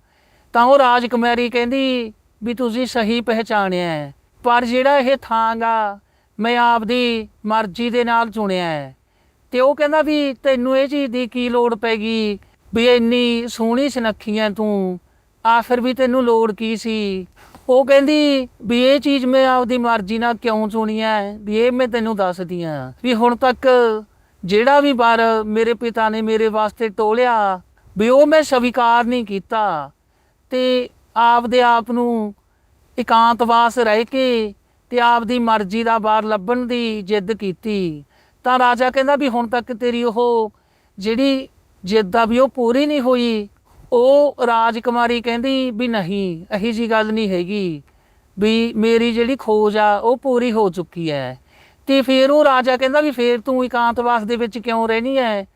ਤਾਂ ਉਹ ਰਾਜਕੁਮਾਰੀ ਕਹਿੰਦੀ ਵੀ ਤੁਸੀਂ ਸਹੀ ਪਹਿਚਾਣਿਆ ਹੈ, ਪਰ ਜਿਹੜਾ ਇਹ ਥਾਂਗਾ ਮੈਂ ਆਪਦੀ ਮਰਜ਼ੀ ਦੇ ਨਾਲ ਚੁਣਿਆ ਹੈ। ਤੇ ਉਹ ਕਹਿੰਦਾ ਵੀ ਤੈਨੂੰ ਇਹ ਚੀਜ਼ ਦੀ ਕੀ ਲੋੜ ਪੈਗੀ ਵੀ ਇੰਨੀ ਸੋਹਣੀ ਸੁਨੱਖੀ ਹੈ ਤੂੰ, ਆਖਰ ਵੀ ਤੈਨੂੰ ਲੋੜ ਕੀ ਸੀ? ਉਹ ਕਹਿੰਦੀ ਵੀ ਇਹ ਚੀਜ਼ ਮੈਂ ਆਪਦੀ ਮਰਜ਼ੀ ਨਾਲ ਕਿਉਂ ਚੁਣੀ ਹੈ ਵੀ ਇਹ ਮੈਂ ਤੈਨੂੰ ਦੱਸਦੀ ਆ। ਵੀ ਹੁਣ ਤੱਕ ਜਿਹੜਾ ਵੀ ਵਾਰ ਮੇਰੇ ਪਿਤਾ ਨੇ ਮੇਰੇ ਵਾਸਤੇ ਟੋਲਿਆ, ਵੀ ਉਹ ਮੈਂ ਸਵੀਕਾਰ ਨਹੀਂ ਕੀਤਾ ਤੇ ਆਪਦੇ ਆਪ ਨੂੰ ਇਕਾਂਤਵਾਸ ਰਹਿ ਕੇ ਤੇ ਆਪਦੀ ਮਰਜ਼ੀ ਦਾ ਬਾਰ ਲੱਭਣ ਦੀ ਜਿੱਦ ਕੀਤੀ। ਤਾਂ ਰਾਜਾ ਕਹਿੰਦਾ ਵੀ ਹੁਣ ਤੱਕ ਤੇਰੀ ਉਹ ਜਿਹੜੀ ਜਿੱਦ ਆ ਵੀ ਉਹ ਪੂਰੀ ਨਹੀਂ ਹੋਈ। ਉਹ ਰਾਜਕੁਮਾਰੀ ਕਹਿੰਦੀ ਵੀ ਨਹੀਂ, ਇਹੀ ਜੀ ਗੱਲ ਨਹੀਂ ਹੈਗੀ ਵੀ ਮੇਰੀ ਜਿਹੜੀ ਖੋਜ ਆ, ਉਹ ਪੂਰੀ ਹੋ ਚੁੱਕੀ ਹੈ ਤੇ ਫਿਰ ਉਹ ਰਾਜਾ ਕਹਿੰਦਾ ਵੀ ਫੇਰ ਤੂੰ ਇਕਾਂਤਵਾਸ ਦੇ ਵਿੱਚ ਕਿਉਂ ਰਹਿਣੀ ਹੈ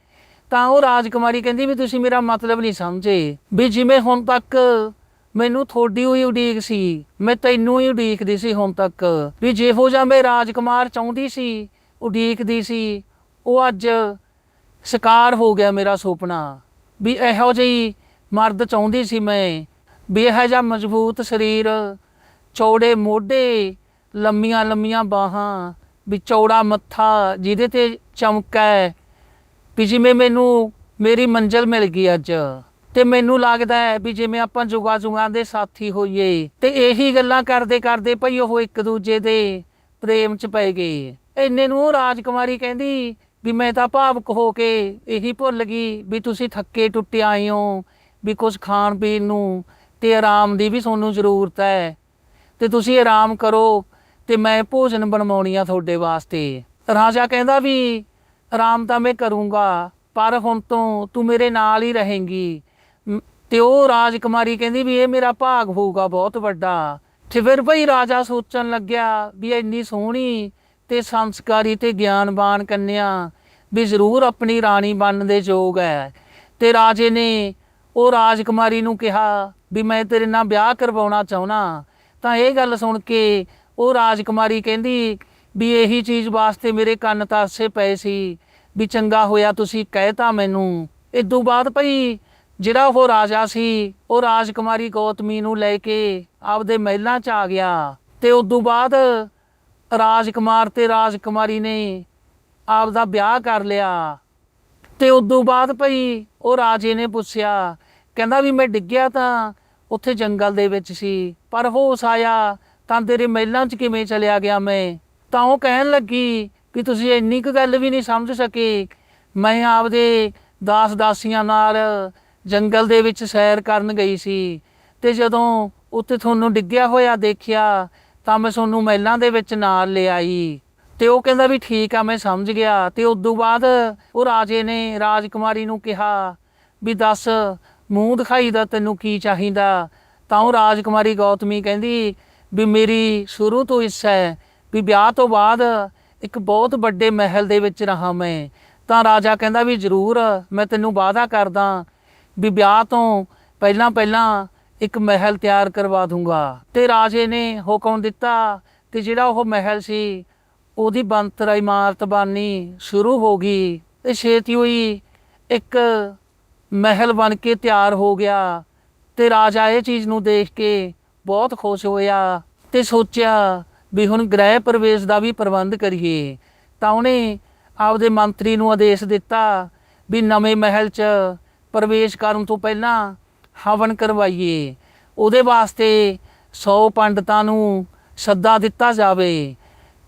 ਤਾਂ ਉਹ ਰਾਜਕੁਮਾਰੀ ਕਹਿੰਦੀ ਵੀ ਤੁਸੀਂ ਮੇਰਾ ਮਤਲਬ ਨਹੀਂ ਸਮਝੇ ਵੀ ਜਿਵੇਂ ਹੁਣ ਤੱਕ ਮੈਨੂੰ ਥੋੜੀ ਹੋਈ ਉਡੀਕ ਸੀ, ਮੈਂ ਤੈਨੂੰ ਹੀ ਉਡੀਕਦੀ ਸੀ ਹੁਣ ਤੱਕ। ਵੀ ਜਿਹੋ ਜਿਹਾ ਮੈਂ ਰਾਜਕੁਮਾਰ ਚਾਹੁੰਦੀ ਸੀ, ਉਡੀਕਦੀ ਸੀ, ਉਹ ਅੱਜ ਸ਼ਿਕਾਰ ਹੋ ਗਿਆ ਮੇਰਾ ਸੁਪਨਾ। ਵੀ ਇਹੋ ਜਿਹੀ ਮਰਦ ਚਾਹੁੰਦੀ ਸੀ ਮੈਂ। ਵੀ ਇਹੋ ਜਿਹਾ ਮਜ਼ਬੂਤ ਸਰੀਰ, ਚੌੜੇ ਮੋਢੇ, ਲੰਮੀਆਂ ਲੰਮੀਆਂ ਬਾਹਾਂ, ਵੀ ਚੌੜਾ ਮੱਥਾ ਜਿਹਦੇ ਤੇ ਚਮਕ ਹੈ ਵੀ ਜਿਵੇਂ ਮੈਨੂੰ ਮੇਰੀ ਮੰਜ਼ਲ ਮਿਲ ਗਈ ਅੱਜ। ਤੇ ਮੈਨੂੰ ਲੱਗਦਾ ਹੈ ਵੀ ਜਿਵੇਂ ਆਪਾਂ ਜੁਗਾ ਜੁਗਾਂ ਦੇ ਸਾਥੀ ਹੋਈਏ, ਤੇ ਇਹੀ ਗੱਲਾਂ ਕਰਦੇ ਕਰਦੇ ਭਈ ਉਹ ਇੱਕ ਦੂਜੇ ਦੇ ਪ੍ਰੇਮ ਚ ਪੈ ਗਏ। ਇੰਨੇ ਨੂੰ ਰਾਜਕੁਮਾਰੀ ਕਹਿੰਦੀ ਵੀ ਮੈਂ ਤਾਂ ਭਾਵਕ ਹੋ ਕੇ ਇਹੀ ਭੁੱਲ ਗਈ ਵੀ ਤੁਸੀਂ ਥੱਕੇ ਟੁੱਟੇ ਆਏ ਹੋ ਵੀ ਕੁਝ ਖਾਣ ਪੀਣ ਨੂੰ ਤੇ ਆਰਾਮ ਦੀ ਵੀ ਤੁਹਾਨੂੰ ਜ਼ਰੂਰਤ ਹੈ। ਤੇ ਤੁਸੀਂ ਆਰਾਮ ਕਰੋ ਤੇ ਮੈਂ ਭੋਜਨ ਬਣਵਾਉਣੀ ਆ ਤੁਹਾਡੇ ਵਾਸਤੇ। ਰਾਜਾ ਕਹਿੰਦਾ ਵੀ ਆਰਾਮ ਤਾਂ ਮੈਂ ਕਰੂੰਗਾ, ਪਰ ਹੁਣ ਤੋਂ ਤੂੰ ਮੇਰੇ ਨਾਲ ਹੀ ਰਹੇਂਗੀ। ਮ- ਤੇ ਉਹ ਰਾਜਕੁਮਾਰੀ ਕਹਿੰਦੀ ਵੀ ਇਹ ਮੇਰਾ ਭਾਗ ਹੋਊਗਾ ਬਹੁਤ ਵੱਡਾ। ਤੇ ਫਿਰ ਭਈ ਰਾਜਾ ਸੋਚਣ ਲੱਗਿਆ ਵੀ ਇੰਨੀ ਸੋਹਣੀ ਤੇ ਸੰਸਕਾਰੀ ਤੇ ਗਿਆਨਵਾਨ ਕੰਨਿਆ ਵੀ ਜ਼ਰੂਰ ਆਪਣੀ ਰਾਣੀ ਬਣਨ ਦੇ ਯੋਗ ਹੈ। ਤੇ ਰਾਜੇ ਨੇ ਉਹ ਰਾਜਕੁਮਾਰੀ ਨੂੰ ਕਿਹਾ ਵੀ ਮੈਂ ਤੇਰੇ ਨਾਲ ਵਿਆਹ ਕਰਵਾਉਣਾ ਚਾਹੁੰਨਾ। ਤਾਂ ਇਹ ਗੱਲ ਸੁਣ ਕੇ ਉਹ ਰਾਜਕੁਮਾਰੀ ਕਹਿੰਦੀ ਵੀ ਇਹੀ ਚੀਜ਼ ਵਾਸਤੇ ਮੇਰੇ ਕੰਨ ਤਾਸੇ ਪਏ ਸੀ ਵੀ ਚੰਗਾ ਹੋਇਆ ਤੁਸੀਂ ਕਹਿਤਾ ਮੈਨੂੰ। ਇਦੋਂ ਬਾਅਦ ਭਈ ਜਿਹੜਾ ਉਹ ਰਾਜਾ ਸੀ, ਉਹ ਰਾਜਕੁਮਾਰੀ ਗੌਤਮੀ ਨੂੰ ਲੈ ਕੇ ਆਪਦੇ ਮਹਿਲਾਂ 'ਚ ਆ ਗਿਆ। ਤੇ ਉਦੋਂ ਬਾਅਦ ਰਾਜਕੁਮਾਰ ਤੇ ਰਾਜਕੁਮਾਰੀ ਨੇ ਆਪਦਾ ਵਿਆਹ ਕਰ ਲਿਆ। ਤੇ ਉਦੋਂ ਬਾਅਦ ਭਈ ਉਹ ਰਾਜੇ ਨੇ ਪੁੱਛਿਆ ਕਹਿੰਦਾ ਵੀ ਮੈਂ ਡਿੱਗਿਆ ਤਾਂ ਉੱਥੇ ਜੰਗਲ ਦੇ ਵਿੱਚ ਸੀ, ਪਰ ਹੋਸ਼ ਆਇਆ, ਤਾਂ ਤੇਰੇ ਮਹਿਲਾਂ 'ਚ ਕਿਵੇਂ ਚਲਿਆ ਗਿਆ ਮੈਂ? ਤਾਂ ਉਹ ਕਹਿਣ ਲੱਗੀ ਵੀ ਤੁਸੀਂ ਇੰਨੀ ਕੁ ਗੱਲ ਵੀ ਨਹੀਂ ਸਮਝ ਸਕੇ। ਮੈਂ ਆਪਦੇ ਦਾਸ ਦਾਸੀਆਂ ਨਾਲ ਜੰਗਲ ਦੇ ਵਿੱਚ ਸੈਰ ਕਰਨ ਗਈ ਸੀ ਤੇ ਜਦੋਂ ਉੱਥੇ ਤੁਹਾਨੂੰ ਡਿੱਗਿਆ ਹੋਇਆ ਦੇਖਿਆ, ਤਾਂ ਮੈਂ ਤੁਹਾਨੂੰ ਮਹਿਲਾਂ ਦੇ ਵਿੱਚ ਨਾਲ ਲਿਆਈ ਤੇ ਉਹ ਕਹਿੰਦਾ ਵੀ ਠੀਕ ਆ, ਮੈਂ ਸਮਝ ਗਿਆ। ਤੇ ਉਦੋਂ ਬਾਅਦ ਉਹ ਰਾਜੇ ਨੇ ਰਾਜਕੁਮਾਰੀ ਨੂੰ ਕਿਹਾ ਵੀ ਦੱਸ ਮੂੰਹ ਦਿਖਾਈ ਦਾ ਤੈਨੂੰ ਕੀ ਚਾਹੀਦਾ? ਤਾਂ ਉਹ ਰਾਜਕੁਮਾਰੀ ਗੌਤਮੀ ਕਹਿੰਦੀ, ਵੀ ਮੇਰੀ ਸ਼ੁਰੂ ਤੋਂ ਇੱਛਾ ਹੈ ਵੀ ਵਿਆਹ ਤੋਂ ਬਾਅਦ ਇੱਕ ਬਹੁਤ ਵੱਡੇ ਮਹਿਲ ਦੇ ਵਿੱਚ ਰਹਾ ਮੈਂ। ਤਾਂ ਰਾਜਾ ਕਹਿੰਦਾ, ਵੀ ਜ਼ਰੂਰ, ਮੈਂ ਤੈਨੂੰ ਵਾਅਦਾ ਕਰਦਾ ਵੀ ਵਿਆਹ ਤੋਂ ਪਹਿਲਾਂ ਪਹਿਲਾਂ ਇੱਕ ਮਹਿਲ ਤਿਆਰ ਕਰਵਾ ਦੂੰਗਾ। ਤੇ ਰਾਜੇ ਨੇ ਹੁਕਮ ਦਿੱਤਾ ਤੇ ਜਿਹੜਾ ਉਹ ਮਹਿਲ ਸੀ, ਉਹਦੀ ਬੰਤਰਾ ਇਮਾਰਤ ਬਾਨੀ ਸ਼ੁਰੂ ਹੋ ਗਈ ਤੇ ਛੇਤੀ ਹੋਈ ਇੱਕ ਮਹਿਲ ਬਣ ਕੇ ਤਿਆਰ ਹੋ ਗਿਆ ਤੇ ਰਾਜਾ ਇਹ ਚੀਜ਼ ਨੂੰ ਦੇਖ ਕੇ ਬਹੁਤ ਖੁਸ਼ ਹੋਇਆ ਤੇ ਸੋਚਿਆ ਵੀ ਹੁਣ ਗ੍ਰਹਿ ਪ੍ਰਵੇਸ਼ ਦਾ ਵੀ ਪ੍ਰਬੰਧ ਕਰੀਏ। ਤਾਂ ਉਹਨੇ ਆਪਦੇ ਮੰਤਰੀ ਨੂੰ ਆਦੇਸ਼ ਦਿੱਤਾ ਵੀ ਨਵੇਂ ਮਹਿਲ 'ਚ ਪ੍ਰਵੇਸ਼ ਕਰਨ ਤੋਂ ਪਹਿਲਾਂ ਹਵਨ ਕਰਵਾਈਏ। ਉਹਦੇ ਵਾਸਤੇ 100 ਪੰਡਤਾਂ ਨੂੰ ਸੱਦਾ ਦਿੱਤਾ ਜਾਵੇ।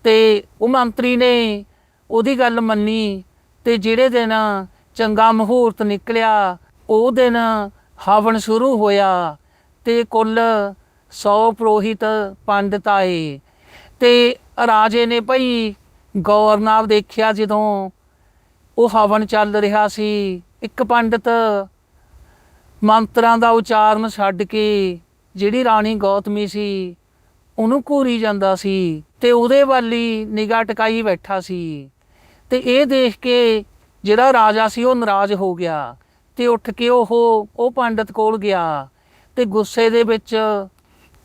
ਤੇ ਉਹ ਮੰਤਰੀ ਨੇ ਉਹਦੀ ਗੱਲ ਮੰਨੀ ਤੇ ਜਿਹੜੇ ਦਿਨ ਚੰਗਾ ਮਹੂਰਤ ਨਿਕਲਿਆ, ਉਹ ਦਿਨ ਹਵਨ ਸ਼ੁਰੂ ਹੋਇਆ ਤੇ ਕੁੱਲ 100 ਪ੍ਰੋਹਿਤ ਪੰਡਤ ਆਏ। ਤੇ ਰਾਜੇ ਨੇ ਭਈ ਗੌਰਨਾਵ ਦੇਖਿਆ ਜਦੋਂ ਉਹ ਹਵਨ ਚੱਲ ਰਿਹਾ ਸੀ, ਇੱਕ ਪੰਡਤ ਮੰਤਰਾਂ ਦਾ ਉਚਾਰਨ ਛੱਡ ਕੇ, ਜਿਹੜੀ ਰਾਣੀ ਗੌਤਮੀ ਸੀ, ਉਹਨੂੰ ਘੂਰੀ ਜਾਂਦਾ ਸੀ ਤੇ ਉਹਦੇ ਵੱਲ ਹੀ ਨਿਗਾਹ ਟਿਕਾਈ ਬੈਠਾ ਸੀ। ਤੇ ਇਹ ਦੇਖ ਕੇ ਜਿਹੜਾ ਰਾਜਾ ਸੀ ਉਹ ਨਾਰਾਜ਼ ਹੋ ਗਿਆ ਤੇ ਉੱਠ ਕੇ ਉਹ ਉਹ ਪੰਡਤ ਕੋਲ ਗਿਆ ਤੇ ਗੁੱਸੇ ਦੇ ਵਿੱਚ,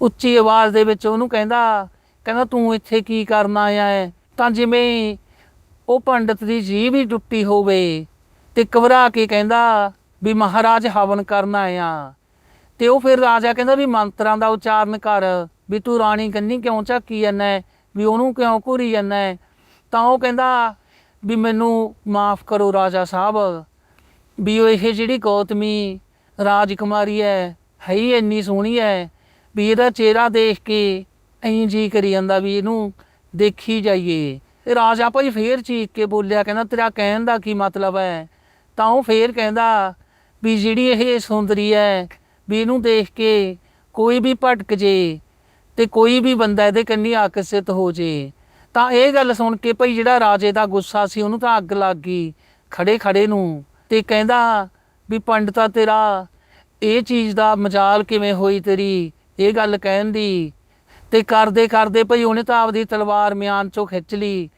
ਉੱਚੀ ਆਵਾਜ਼ ਦੇ ਵਿੱਚ ਉਹਨੂੰ ਕਹਿੰਦਾ ਕਹਿੰਦਾ ਤੂੰ ਇੱਥੇ ਕੀ ਕਰਨ ਆਇਆ ਹੈ? ਤਾਂ ਜਿਵੇਂ ਉਹ ਪੰਡਤ ਦੀ ਜੀਭ ਹੀ ਟੁੱਟੀ ਹੋਵੇ ਤੇ ਘਬਰਾ ਕੇ ਕਹਿੰਦਾ ਵੀ ਮਹਾਰਾਜ ਹਵਨ ਕਰਨ ਆਇਆ। ਤੇ ਉਹ ਫਿਰ ਰਾਜਾ ਕਹਿੰਦਾ ਵੀ ਮੰਤਰਾਂ ਦਾ ਉਚਾਰਨ ਕਰ, ਵੀ ਤੂੰ ਰਾਣੀ ਕੰਨੀ ਕਿਉਂ ਝਾਕੀ ਜਾਂਦਾ ਵੀ ਉਹਨੂੰ ਕਿਉਂ ਘੂਰੀ ਜਾਂਦਾ ਤਾਂ ਉਹ ਕਹਿੰਦਾ ਵੀ ਮੈਨੂੰ ਮਾਫ ਕਰੋ ਰਾਜਾ ਸਾਹਿਬ, ਵੀ ਉਹ ਇਹ ਜਿਹੜੀ ਗੌਤਮੀ ਰਾਜਕੁਮਾਰੀ ਹੈ ਹੈ ਹੀ ਇੰਨੀ ਸੋਹਣੀ ਹੈ, ਵੀ ਇਹਦਾ ਚਿਹਰਾ ਦੇਖ ਕੇ ਐਂ ਜੀ ਕਰੀ ਜਾਂਦਾ ਵੀ ਇਹਨੂੰ ਦੇਖੀ ਜਾਈਏ। ਤੇ ਰਾਜਾ ਭਾਈ ਫੇਰ ਚੀਕ ਕੇ ਬੋਲਿਆ, ਕਹਿੰਦਾ ਤੇਰਾ ਕਹਿਣ ਦਾ ਕੀ ਮਤਲਬ ਹੈ? ਤਾਂ ਉਹ ਫੇਰ ਕਹਿੰਦਾ ਵੀ ਜਿਹੜੀ ਇਹ ਸੁੰਦਰੀ ਹੈ, ਵੀ ਇਹਨੂੰ ਦੇਖ ਕੇ ਕੋਈ ਵੀ ਭਟਕ ਜੇ ਤੇ ਕੋਈ ਵੀ ਬੰਦਾ ਇਹਦੇ ਕੰਨੀ ਆਕਰਸ਼ਿਤ ਹੋ ਜੇ। ਤਾਂ ਇਹ ਗੱਲ ਸੁਣ ਕੇ ਭਈ ਜਿਹੜਾ ਰਾਜੇ ਦਾ ਗੁੱਸਾ ਸੀ, ਉਹਨੂੰ ਤਾਂ ਅੱਗ ਲੱਗ ਗਈ ਖੜੇ ਖੜੇ ਨੂੰ ਤੇ ਕਹਿੰਦਾ ਵੀ ਪੰਡਤਾ ਤੇਰਾ, ਇਹ ਚੀਜ਼ ਦਾ ਮਜਾਲ ਕਿਵੇਂ ਹੋਈ ਤੇਰੀ? ਇਹ ਗੱਲ ਕਹਿਣ ਦੀ ਤੇ ਕਰਦੇ ਕਰਦੇ ਭਈ ਉਹਨੇ ਤਾਂ ਆਪਦੀ ਤਲਵਾਰ ਮਿਆਨ ਚੋਂ ਖਿੱਚ ਲਈ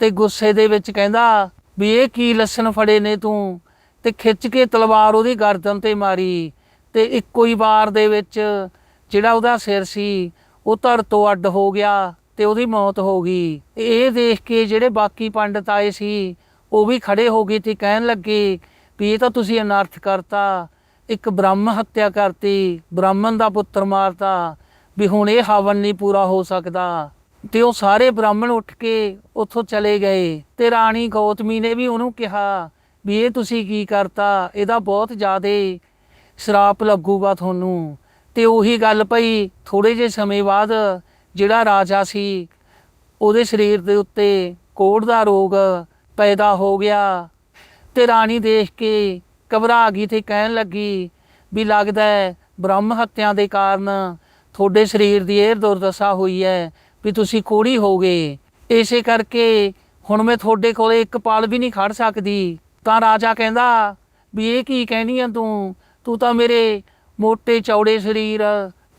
ਤੇ ਗੁੱਸੇ ਦੇ ਵਿੱਚ ਕਹਿੰਦਾ ਵੀ ਇਹ ਕੀ ਲਸਣ ਫੜੇ ਨੇ ਤੂੰ? ਤੇ ਖਿੱਚ ਕੇ ਤਲਵਾਰ ਉਹਦੀ ਗਰਦਨ ਤੇ ਮਾਰੀ ਤੇ ਇੱਕੋ ਹੀ ਵਾਰ ਦੇ ਵਿੱਚ ਜਿਹੜਾ ਉਹਦਾ ਸਿਰ ਸੀ, ਉਹ ਧੜ ਤੋਂ ਅੱਡ ਹੋ ਗਿਆ। ਤੇ ਉਹਦੀ ਮੌਤ ਹੋ ਗਈ। ਇਹ ਦੇਖ ਕੇ ਜਿਹੜੇ ਬਾਕੀ ਪੰਡਤ ਆਏ ਸੀ, ਉਹ ਵੀ ਖੜੇ ਹੋ ਗਏ ਤੇ ਕਹਿਣ ਲੱਗੇ ਵੀ ਇਹ ਤਾਂ ਤੁਸੀਂ ਅਨਰਥ ਕਰਤਾ। ਇੱਕ ਬ੍ਰਹਮ ਹੱਤਿਆ ਕਰਤੀ ਬ੍ਰਾਹਮਣ ਦਾ ਪੁੱਤਰ ਮਾਰਤਾ, ਵੀ ਹੁਣ ਇਹ ਹਵਨ ਨਹੀਂ ਪੂਰਾ ਹੋ ਸਕਦਾ। ਤੇ ਉਹ ਸਾਰੇ ਬ੍ਰਾਹਮਣ ਉੱਠ ਕੇ ਉੱਥੋਂ ਚਲੇ ਗਏ ਤੇ ਰਾਣੀ ਗੌਤਮੀ ਨੇ ਵੀ ਉਹਨੂੰ ਕਿਹਾ ਵੀ ਇਹ ਤੁਸੀਂ ਕੀ ਕਰਤਾ, ਇਹਦਾ ਬਹੁਤ ਜ਼ਿਆਦਾ ਸ਼ਰਾਪ ਲੱਗੂਗਾ ਤੁਹਾਨੂੰ। ਤੇ ਉਹੀ ਗੱਲ ਭਈ ਥੋੜੇ ਜਿਹੇ ਸਮੇਂ ਬਾਅਦ ਜਿਹੜਾ ਰਾਜਾ ਸੀ, ਉਹਦੇ ਸਰੀਰ ਦੇ ਉੱਤੇ ਕੋੜ ਦਾ ਰੋਗ ਪੈਦਾ ਹੋ ਗਿਆ ਤੇ ਰਾਣੀ ਦੇਖ ਕੇ ਘਬਰਾ ਗਈ ਤੇ ਕਹਿਣ ਲੱਗੀ ਵੀ ਲੱਗਦਾ ਹੈ ਬ੍ਰਹਮ ਹੱਤਿਆ ਦੇ ਕਾਰਨ ਤੁਹਾਡੇ ਸਰੀਰ ਦੀ ਇਹ ਦੁਰਦਸ਼ਾ ਹੋਈ ਹੈ ਵੀ ਤੁਸੀਂ ਕੋੜੀ ਹੋ ਗਏ ਇਸੇ ਕਰਕੇ ਹੁਣ ਮੈਂ ਤੁਹਾਡੇ ਕੋਲੇ ਇੱਕ ਪਲ ਵੀ ਨਹੀਂ ਖੜ ਸਕਦੀ। ਤਾਂ ਰਾਜਾ ਕਹਿੰਦਾ, ਵੀ ਇਹ ਕੀ ਕਹਿਣੀ ਆ ਤੂੰ? ਤੂੰ ਤਾਂ ਮੇਰੇ ਮੋਟੇ ਚੌੜੇ ਸਰੀਰ,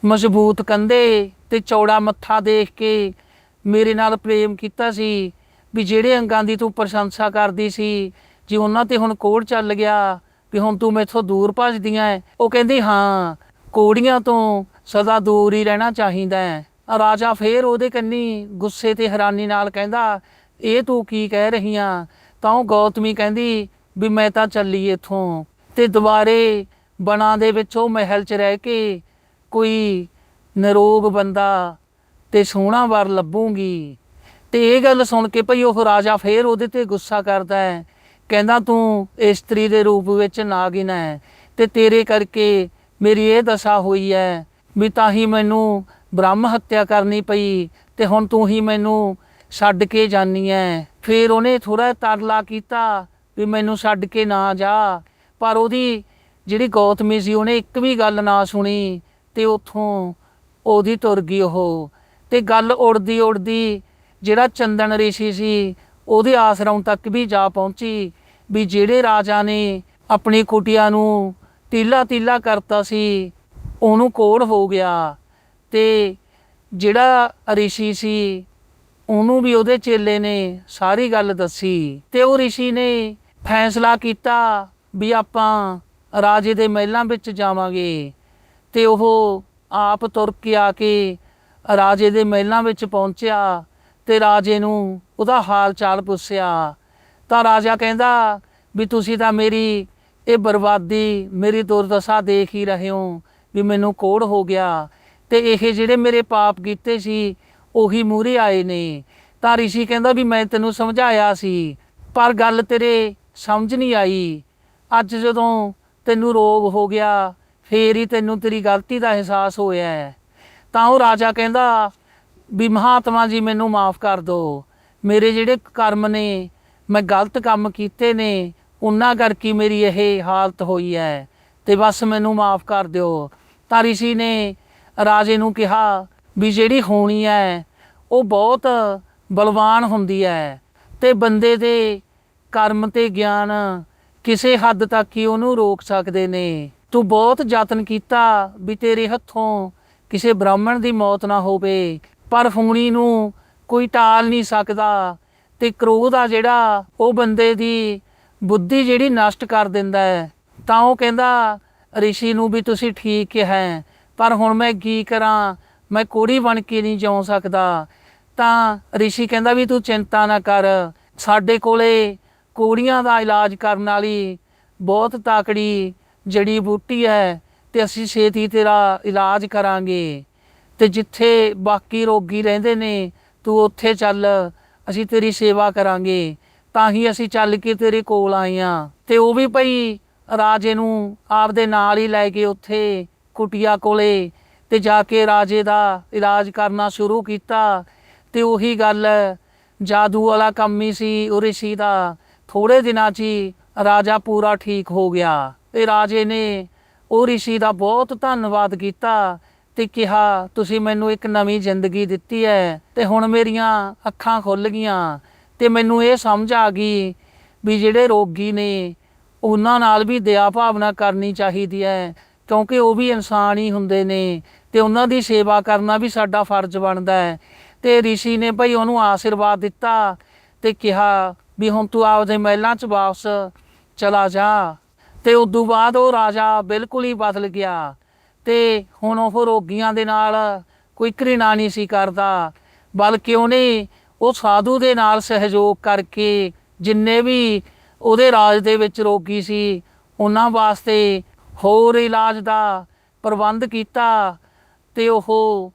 ਮਜ਼ਬੂਤ ਕੰਧੇ ਤੇ ਚੌੜਾ ਮੱਥਾ ਦੇਖ ਕੇ ਮੇਰੇ ਨਾਲ ਪ੍ਰੇਮ ਕੀਤਾ ਸੀ ਵੀ ਜਿਹੜੇ ਅੰਗਾਂ ਦੀ ਤੂੰ ਪ੍ਰਸ਼ੰਸਾ ਕਰਦੀ ਸੀ, ਜੇ ਉਹਨਾਂ ਤੇ ਹੁਣ ਕੋੜ ਚੱਲ ਗਿਆ ਵੀ ਹੁਣ ਤੂੰ ਮੈਥੋਂ ਦੂਰ ਭੱਜਦੀਆਂ ਹੈ ਉਹ ਕਹਿੰਦੀ, ਹਾਂ, ਕੋੜੀਆਂ ਤੋਂ ਸਦਾ ਦੂਰ ਹੀ ਰਹਿਣਾ ਚਾਹੀਦਾ ਹੈ ਰਾਜਾ ਫੇਰ ਉਹਦੇ ਕੰਨੀ ਗੁੱਸੇ ਤੇ ਹੈਰਾਨੀ ਨਾਲ ਕਹਿੰਦਾ, ਇਹ ਤੂੰ ਕੀ ਕਹਿ ਰਹੀ ਆ ਤਾਂ ਉਹ ਗੌਤਮੀ ਕਹਿੰਦੀ ਵੀ ਮੈਂ ਤਾਂ ਚੱਲੀ ਇੱਥੋਂ ਤੇ ਦੁਬਾਰੇ ਬਣਾ ਦੇ ਵਿੱਚ ਉਹ ਮਹਿਲ 'ਚ ਰਹਿ ਕੇ ਕੋਈ ਨਿਰੋਗ ਬੰਦਾ, ਤੇ ਸੋਹਣਾ ਵਰ ਲੱਭੂਗੀ। ਤੇ ਇਹ ਗੱਲ ਸੁਣ ਕੇ ਭਈ ਉਹ ਰਾਜਾ ਫੇਰ ਉਹਦੇ ਤੇ ਗੁੱਸਾ ਕਰਦਾ ਹੈ। ਕਹਿੰਦਾ, ਤੂੰ ਇਸਤਰੀ ਦੇ ਰੂਪ ਵਿੱਚ ਨਾਗਿਨ ਹੈ, ਤੇ ਤੇਰੇ ਕਰਕੇ ਮੇਰੀ ਇਹ ਦਸ਼ਾ ਹੋਈ ਹੈ ਵੀ ਤਾਂ ਹੀ ਮੈਨੂੰ ਬ੍ਰਹਮ ਹੱਤਿਆ ਕਰਨੀ ਪਈ, ਤੇ ਹੁਣ ਤੂੰ ਹੀ ਮੈਨੂੰ ਛੱਡ ਕੇ ਜਾਨੀ ਐ ਫਿਰ ਉਹਨੇ ਥੋੜਾ ਤਰਲਾ ਕੀਤਾ ਵੀ ਮੈਨੂੰ ਛੱਡ ਕੇ ਨਾ ਜਾ। ਪਰ ਉਹਦੀ ਜਿਹੜੀ ਗੌਤਮੀ ਸੀ, ਉਹਨੇ ਇੱਕ ਵੀ ਗੱਲ ਨਾ ਸੁਣੀ, ਤੇ ਉਥੋਂ ਉਹਦੀ ਤੁਰ ਗਈ ਉਹ। ਤੇ ਗੱਲ ਉੜਦੀ ਉੜਦੀ ਜਿਹੜਾ ਚੰਦਨ ਰਿਸ਼ੀ ਸੀ, ਉਹਦੇ ਆਸਰਮ ਤੱਕ ਵੀ ਜਾ ਪਹੁੰਚੀ ਵੀ ਜਿਹੜੇ ਰਾਜਾ ਨੇ ਆਪਣੀ ਕੁਟੀਆ ਨੂੰ ਤੀਲਾ ਤੀਲਾ ਕਰਤਾ ਸੀ, ਉਹਨੂੰ ਕੋੜ ਹੋ ਗਿਆ। ਤੇ ਜਿਹੜਾ ਰਿਸ਼ੀ ਸੀ, ਉਹਨੂੰ ਵੀ ਉਹਦੇ ਚੇਲੇ ਨੇ ਸਾਰੀ ਗੱਲ ਦੱਸੀ। ਤੇ ਉਹ ਰਿਸ਼ੀ ਨੇ ਫੈਸਲਾ ਕੀਤਾ ਵੀ ਆਪਾਂ ਰਾਜੇ ਦੇ ਮਹਿਲਾਂ ਵਿੱਚ ਜਾਵਾਂਗੇ। ਤੇ ਉਹ ਆਪ ਤੁਰ ਕੇ ਆ ਕੇ ਰਾਜੇ ਦੇ ਮਹਿਲਾਂ ਵਿੱਚ ਪਹੁੰਚਿਆ ਤੇ ਰਾਜੇ ਨੂੰ ਉਹਦਾ ਹਾਲ ਚਾਲ ਪੁੱਛਿਆ। ਤਾਂ ਰਾਜਾ ਕਹਿੰਦਾ, ਵੀ ਤੁਸੀਂ ਤਾਂ ਮੇਰੀ ਇਹ ਬਰਬਾਦੀ, ਮੇਰੀ ਦੁਰਦਸ਼ਾ ਦੇਖ ਹੀ ਰਹੇ ਹੋ ਵੀ ਮੈਨੂੰ ਕੋੜ ਹੋ ਗਿਆ ਤੇ ਇਹ ਜਿਹੜੇ ਮੇਰੇ ਪਾਪ ਕੀਤੇ ਸੀ, ਉਹੀ ਮੂਹਰੇ ਆਏ ਨੇ। ਤਾਂ ਰਿਸ਼ੀ ਕਹਿੰਦਾ ਵੀ ਮੈਂ ਤੈਨੂੰ ਸਮਝਾਇਆ ਸੀ, ਪਰ ਗੱਲ ਤੇਰੇ ਸਮਝ ਨਹੀਂ ਆਈ। ਅੱਜ ਜਦੋਂ ਤੈਨੂੰ ਰੋਗ ਹੋ ਗਿਆ ਫੇਰ ਹੀ ਤੈਨੂੰ ਤੇਰੀ ਗਲਤੀ ਦਾ ਅਹਿਸਾਸ ਹੋਇਆ ਹੈ। ਤਾਂ ਉਹ ਰਾਜਾ ਕਹਿੰਦਾ, ਵੀ ਮਹਾਤਮਾ ਜੀ, ਮੈਨੂੰ ਮਾਫ ਕਰ ਦਿਓ ਮੇਰੇ ਜਿਹੜੇ ਕਰਮ ਨੇ, ਮੈਂ ਗਲਤ ਕੰਮ ਕੀਤੇ ਨੇ, ਉਹਨਾਂ ਕਰਕੇ ਮੇਰੀ ਇਹ ਹਾਲਤ ਹੋਈ ਹੈ। ਤੇ ਬਸ ਮੈਨੂੰ ਮਾਫ ਕਰ ਦਿਓ। ਤਾਂ ਰਿਸ਼ੀ ਨੇ ਰਾਜੇ ਨੂੰ ਕਿਹਾ ਵੀ ਜਿਹੜੀ ਹੋਣੀ ਹੈ, ਉਹ ਬਹੁਤ ਬਲਵਾਨ ਹੁੰਦੀ ਹੈ। ਤੇ ਬੰਦੇ ਦੇ ਕਰਮ ਤੇ ਗਿਆਨ ਕਿਸੇ ਹੱਦ ਤੱਕ ਹੀ ਉਹਨੂੰ ਰੋਕ ਸਕਦੇ ਨੇ। ਤੂੰ ਬਹੁਤ ਯਤਨ ਕੀਤਾ ਵੀ ਤੇਰੇ ਹੱਥੋਂ ਕਿਸੇ ਬ੍ਰਾਹਮਣ ਦੀ ਮੌਤ ਨਾ ਹੋਵੇ ਪਰ ਫੂਣੀ ਨੂੰ ਕੋਈ ਟਾਲ ਨਹੀਂ ਸਕਦਾ ਤੇ ਕ੍ਰੋਧ ਆ ਜਿਹੜਾ ਉਹ ਬੰਦੇ ਦੀ ਬੁੱਧੀ ਜਿਹੜੀ ਨਸ਼ਟ ਕਰ ਦਿੰਦਾ ਹੈ। ਤਾਂ ਉਹ ਕਹਿੰਦਾ ਰਿਸ਼ੀ ਨੂੰ ਵੀ ਤੁਸੀਂ ਠੀਕ ਕਿਹਾ ਹੈ, ਪਰ ਹੁਣ ਮੈਂ ਕੀ ਕਰਾਂ? ਮੈਂ ਕੋੜੀ ਬਣ ਕੇ ਨਹੀਂ ਜਿਉ ਸਕਦਾ। ਤਾਂ ਰਿਸ਼ੀ ਕਹਿੰਦਾ ਵੀ ਤੂੰ ਚਿੰਤਾ ਨਾ ਕਰ। ਸਾਡੇ ਕੋਲੇ ਕੋੜੀਆਂ ਦਾ ਇਲਾਜ ਕਰਨ ਵਾਲੀ ਬਹੁਤ ਤਾਕੜੀ ਜੜੀ ਬੂਟੀ ਹੈ ਤੇ ਅਸੀਂ ਛੇਤੀ ਤੇਰਾ ਇਲਾਜ ਕਰਾਂਗੇ। ਤੇ ਜਿੱਥੇ ਬਾਕੀ ਰੋਗੀ ਰਹਿੰਦੇ ਨੇ, ਤੂੰ ਉੱਥੇ ਚੱਲ, ਅਸੀਂ ਤੇਰੀ ਸੇਵਾ ਕਰਾਂਗੇ। ਤਾਂ ਹੀ ਅਸੀਂ ਚੱਲ ਕੇ ਤੇਰੇ ਕੋਲ ਆਏ ਹਾਂ ਤੇ ਉਹ ਵੀ ਭਈ ਰਾਜੇ ਨੂੰ ਆਪਦੇ ਨਾਲ ਹੀ ਲੈ ਕੇ ਉੱਥੇ ਕੁਟੀਆ ਕੋਲੇ ਤੇ ਜਾ ਕੇ ਰਾਜੇ ਦਾ ਇਲਾਜ ਕਰਨਾ ਸ਼ੁਰੂ ਕੀਤਾ। ਤੇ ਉਹੀ ਗੱਲ ਜਾਦੂ ਵਾਲਾ ਕੰਮ ਹੀ ਸੀ, ਉਹ ਰਿਸ਼ੀ ਦਾ। ਥੋੜੇ ਦਿਨਾਂ 'ਚ ਹੀ ਰਾਜਾ ਪੂਰਾ ਠੀਕ ਹੋ ਗਿਆ। ਤੇ ਰਾਜੇ ਨੇ ਉਹ ਰਿਸ਼ੀ ਦਾ ਬਹੁਤ ਧੰਨਵਾਦ ਕੀਤਾ ਤੇ ਕਿਹਾ, ਤੁਸੀਂ ਮੈਨੂੰ ਇੱਕ ਨਵੀਂ ਜ਼ਿੰਦਗੀ ਦਿੱਤੀ ਹੈ ਤੇ ਹੁਣ ਮੇਰੀਆਂ ਅੱਖਾਂ ਖੁੱਲ ਗਈਆਂ ਤੇ ਮੈਨੂੰ ਇਹ ਸਮਝ ਆ ਗਈ ਵੀ ਜਿਹੜੇ ਰੋਗੀ ਨੇ ਉਹਨਾਂ ਨਾਲ ਵੀ ਦਇਆ ਭਾਵਨਾ ਕਰਨੀ ਚਾਹੀਦੀ ਹੈ ਕਿਉਂਕਿ ਉਹ ਵੀ ਇਨਸਾਨ ਹੀ ਹੁੰਦੇ ਨੇ ਤੇ ਉਹਨਾਂ ਦੀ ਸੇਵਾ ਕਰਨਾ ਵੀ ਸਾਡਾ ਫਰਜ਼ ਬਣਦਾ ਹੈ ਤੇ ਰਿਸ਼ੀ ਨੇ ਭਾਈ ਉਹਨੂੰ ਆਸ਼ੀਰਵਾਦ ਦਿੱਤਾ ਤੇ ਕਿਹਾ ਵੀ ਹੁਣ ਤੂੰ ਆਪਦੇ ਮਹਿਲਾਂ 'ਚ ਵਾਪਸ ਚਲਾ ਜਾ। ਤੇ ਉਦੋਂ ਬਾਅਦ ਉਹ ਰਾਜਾ ਬਿਲਕੁਲ ਹੀ ਬਦਲ ਗਿਆ ਤੇ ਹੁਣ ਉਹ ਰੋਗੀਆਂ ਦੇ ਨਾਲ ਕੋਈ ਘ੍ਰਿਣਾ ਨਹੀਂ ਸੀ ਕਰਦਾ, ਬਲਕਿ ਉਹਨੇ ਉਹ ਸਾਧੂ ਦੇ ਨਾਲ ਸਹਿਯੋਗ ਕਰਕੇ ਜਿੰਨੇ ਵੀ ਉਹਦੇ ਰਾਜ ਦੇ ਵਿੱਚ ਰੋਗੀ ਸੀ, ਉਹਨਾਂ ਵਾਸਤੇ ਹੋਰ ਇਲਾਜ ਦਾ ਪ੍ਰਬੰਧ ਕੀਤਾ ਤੇ ਉਹ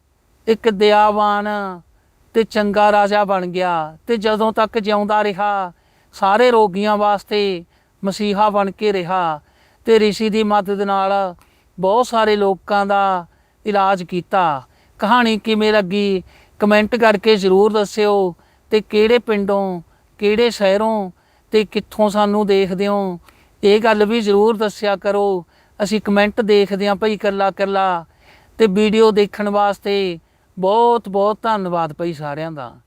ਇੱਕ ਦਇਆਵਾਨ ਤੇ ਚੰਗਾ ਰਾਜਾ ਬਣ ਗਿਆ ਤੇ ਜਦੋਂ ਤੱਕ ਜਿਉਂਦਾ ਰਿਹਾ, ਸਾਰੇ ਰੋਗੀਆਂ ਵਾਸਤੇ ਮਸੀਹਾ ਬਣ ਕੇ ਰਿਹਾ। ਤੇ ਰਿਸ਼ੀ ਦੀ ਮਦਦ ਨਾਲ ਬਹੁਤ ਸਾਰੇ ਲੋਕਾਂ ਦਾ ਇਲਾਜ ਕੀਤਾ। ਕਹਾਣੀ ਕਿਵੇਂ ਲੱਗੀ? ਕਮੈਂਟ ਕਰਕੇ ਜ਼ਰੂਰ ਦੱਸਿਓ। ਤੇ ਕਿਹੜੇ ਪਿੰਡੋਂ, ਕਿਹੜੇ ਸ਼ਹਿਰੋਂ ਤੇ ਕਿੱਥੋਂ ਸਾਨੂੰ ਦੇਖਦੇ ਹੋ? ਇਹ ਗੱਲ ਵੀ ਜ਼ਰੂਰ ਦੱਸਿਆ ਕਰੋ। ਅਸੀਂ ਕਮੈਂਟ ਦੇਖਦੇ ਹਾਂ ਭਾਈ ਕੱਲਾ ਕੱਲਾ ਤੇ ਵੀਡੀਓ ਦੇਖਣ ਵਾਸਤੇ ਬਹੁਤ ਬਹੁਤ ਧੰਨਵਾਦ ਭਾਈ ਸਾਰਿਆਂ ਦਾ।